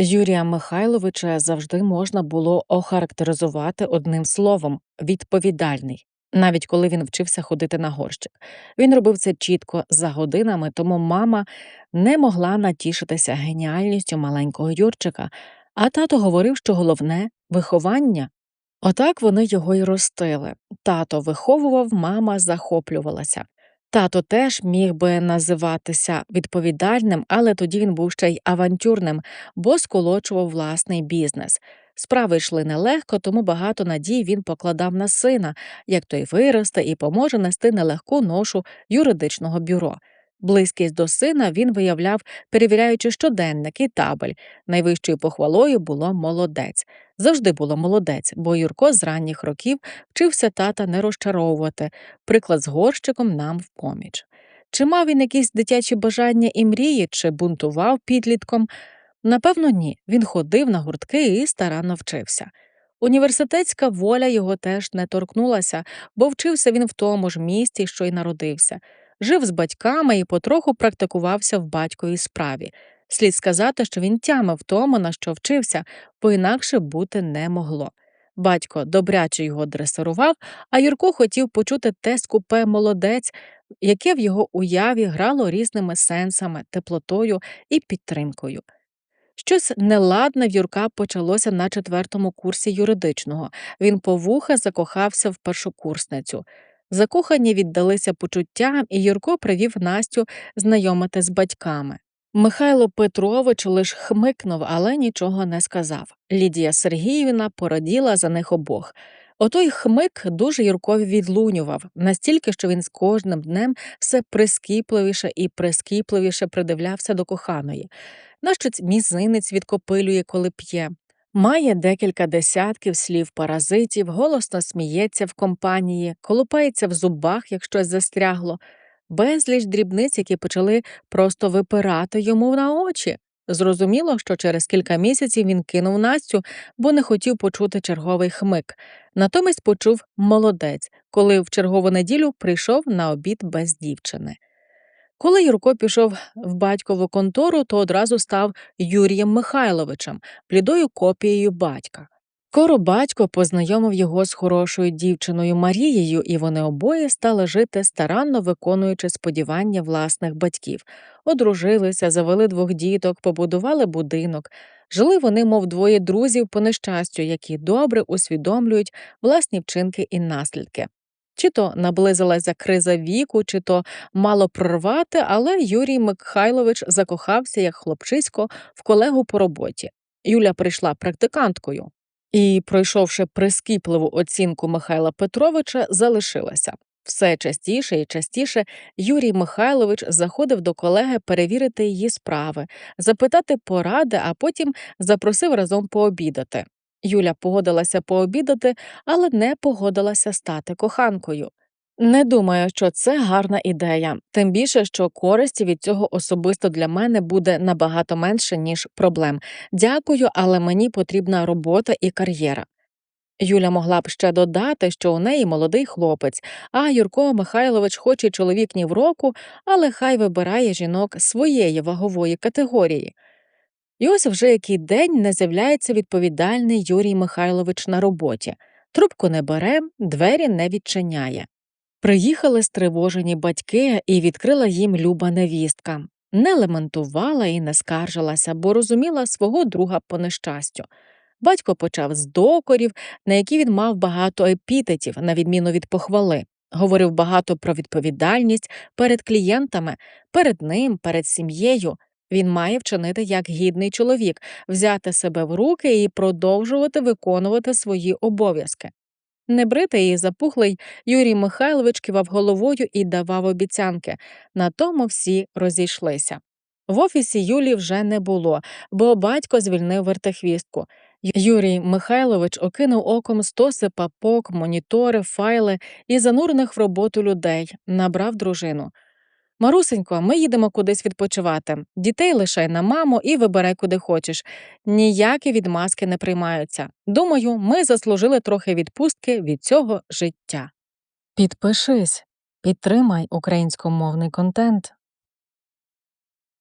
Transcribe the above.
Юрія Михайловича завжди можна було охарактеризувати одним словом відповідальний. Навіть коли він вчився ходити на горщик. Він робив це чітко за годинами, тому мама не могла натішитися геніальністю маленького Юрчика, а тато говорив, що головне виховання. Отак вони його й ростили. Тато виховував, мама захоплювалася. Тато теж міг би називатися відповідальним, але тоді він був ще й авантюрним, бо сколочував власний бізнес. Справи йшли нелегко, тому багато надій він покладав на сина, як той виросте і поможе нести нелегку ношу юридичного бюро. Близькість до сина він виявляв, перевіряючи щоденник і табель. Найвищою похвалою було молодець. Завжди було молодець, бо Юрко з ранніх років вчився тата не розчаровувати, приклад з горщиком нам в поміч. Чи мав він якісь дитячі бажання і мрії, чи бунтував підлітком? Напевно, ні. Він ходив на гуртки і старанно вчився. Університетська воля його теж не торкнулася, бо вчився він в тому ж місті, що й народився, жив з батьками і потроху практикувався в батьковій справі. Слід сказати, що він тямив тому, на що вчився, бо інакше бути не могло. Батько добряче його дресирував, а Юрко хотів почути те скупе молодець, яке в його уяві грало різними сенсами, теплотою і підтримкою. Щось неладне в Юрка почалося на четвертому курсі юридичного. Він по вуха закохався в першокурсницю. Закохані віддалися почуттям, і Юрко привів Настю знайомити з батьками. Михайло Петрович лиш хмикнув, але нічого не сказав. Лідія Сергіївна пораділа за них обох. Отой хмик дуже Юркові відлунював, настільки, що він з кожним днем все прискіпливіше і прискіпливіше придивлявся до коханої. Нащо мізинець відкопилює, коли п'є. Має декілька десятків слів паразитів, голосно сміється в компанії, колупається в зубах, як щось застрягло, безліч дрібниць, які почали просто випирати йому на очі. Зрозуміло, що через кілька місяців він кинув Настю, бо не хотів почути черговий хмик. Натомість почув молодець, коли в чергову неділю прийшов на обід без дівчини. Коли Юрко пішов в батькову контору, то одразу став Юрієм Михайловичем, блідою копією батька. Скоро батько познайомив його з хорошою дівчиною Марією, і вони обоє стали жити старанно виконуючи сподівання власних батьків, одружилися, завели двох діток, побудували будинок. Жили вони, мов двоє друзів по нещастю, які добре усвідомлюють власні вчинки і наслідки. Чи то наблизилася криза віку, чи то мало прорвати, але Юрій Михайлович закохався як хлопчисько в колегу по роботі. Юля прийшла практиканткою і, пройшовши прискіпливу оцінку Михайла Петровича, залишилася. Все частіше і частіше Юрій Михайлович заходив до колеги перевірити її справи, запитати поради, а потім запросив разом пообідати. Юля погодилася пообідати, але не погодилася стати коханкою. Не думаю, що це гарна ідея, тим більше, що користі від цього особисто для мене буде набагато менше, ніж проблем. Дякую, але мені потрібна робота і кар'єра. Юля могла б ще додати, що у неї молодий хлопець, а Юрко Михайлович хоч і чоловік ні в року, але хай вибирає жінок своєї вагової категорії. І ось вже який день не з'являється відповідальний Юрій Михайлович на роботі. Трубку не бере, двері не відчиняє. Приїхали стривожені батьки і відкрила їм люба невістка. Не лементувала і не скаржилася, бо розуміла свого друга по нещастю. Батько почав з докорів, на які він мав багато епітетів, на відміну від похвали. Говорив багато про відповідальність перед клієнтами, перед ним, перед сім'єю. Він має вчинити як гідний чоловік, взяти себе в руки і продовжувати виконувати свої обов'язки. Небритий і запухлий Юрій Михайлович кивав головою і давав обіцянки. На тому всі розійшлися. В офісі Юлі вже не було, бо батько звільнив вертихвістку. Юрій Михайлович окинув оком стоси папок, монітори, файли і занурених в роботу людей, набрав дружину. Марусенько, ми їдемо кудись відпочивати. Дітей лишай на маму і вибирай куди хочеш. Ніякі відмазки не приймаються. Думаю, ми заслужили трохи відпустки від цього життя. Підпишись, підтримай українськомовний контент.